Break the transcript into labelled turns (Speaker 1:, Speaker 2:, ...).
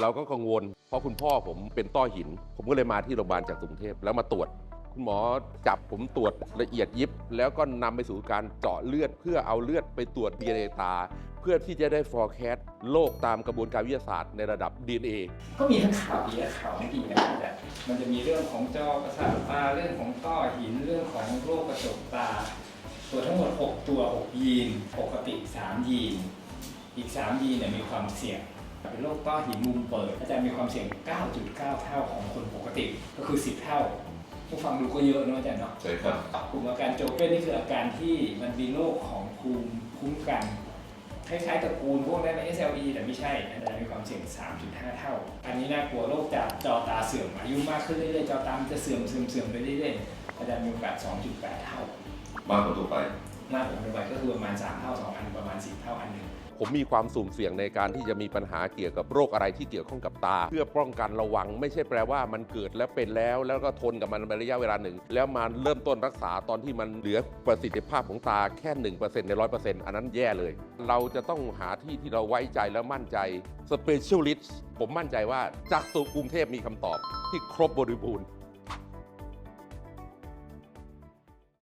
Speaker 1: เราก็กังวล เพราะคุณพ่อผมเป็นต้อหิน ผมก็เลยมาที่โรงพยาบาลจากกรุงเทพแล้วมาตรวจ คุณหมอจับผมตรวจละเอียดยิบ แล้วก็นำไปสู่การเจาะเลือด เพื่อเอาเลือดไปตรวจ DNA ตา เพื่อที่จะได้ forecast โรคตามกระบวนการวิทยาศาสตร์ในระดับ DNA
Speaker 2: ก็มีทั้งข่าวดีและข่าวไม่ดีนะครับแต่มันจะมีเรื่องของจอประสาทตาเรื่องของต้อหินเรื่องของโรคกระจกตา ตัวทั้งหมด 6 ตัว 6 ยีน ปกติ 3 ยีน อีก 3 ยีนเนี่ยมีความเสี่ยง เป็นโรคต้อหินมุมเปิดอาจารย์มีความเสี่ยง 9.9 เท่าของคนปกติ ก็คือ 10 เท่า ผู้ฟังดูก็เยอะเนอะอาจารย์เนาะ
Speaker 1: ใช่ครับ
Speaker 2: กลุ่มอาการโจเป้นนี่คืออาการที่มันมีโรคของภูมิคุ้มกันคล้ายๆกับกูลพวกนั้นใน SLE แต่ไม่ใช่อาจารย์มีความเสี่ยง 3.5 เท่า อันนี้น่ากลัวโรคจากจอตาเสื่อมอายุมากขึ้นเรื่อยๆจอตามนจะเสื่อมเสื่อมเสื่อมไปเรื่อยๆอาจารย์มีโอกาส 2.8 เท่ามา
Speaker 3: กกว่าทั่วไป
Speaker 2: มากกว่าคนไปก็คือประมาณ 3 เท่า 2 อันประมาณ 10 เท่าอันหนึ่ง
Speaker 1: ผมมีความสุ่มเสี่ยงในการที่จะมีปัญหาเกี่ยวกับโรคอะไรที่เกี่ยวข้องกับตา เพื่อป้องกันระวัง ไม่ใช่แปลว่ามันเกิดแล้วเป็นแล้ว แล้วก็ทนกับมันไประยะเวลาหนึ่ง แล้วมาเริ่มต้นรักษาตอนที่มันเหลือประสิทธิภาพของตาแค่1%ใน100%อันนั้นแย่เลย เราจะต้องหาที่ที่เราไว้ใจและมั่นใจ Specialist ผมมั่นใจว่าจากสุกรุงเทพมีคำตอบที่ครบบริบูรณ์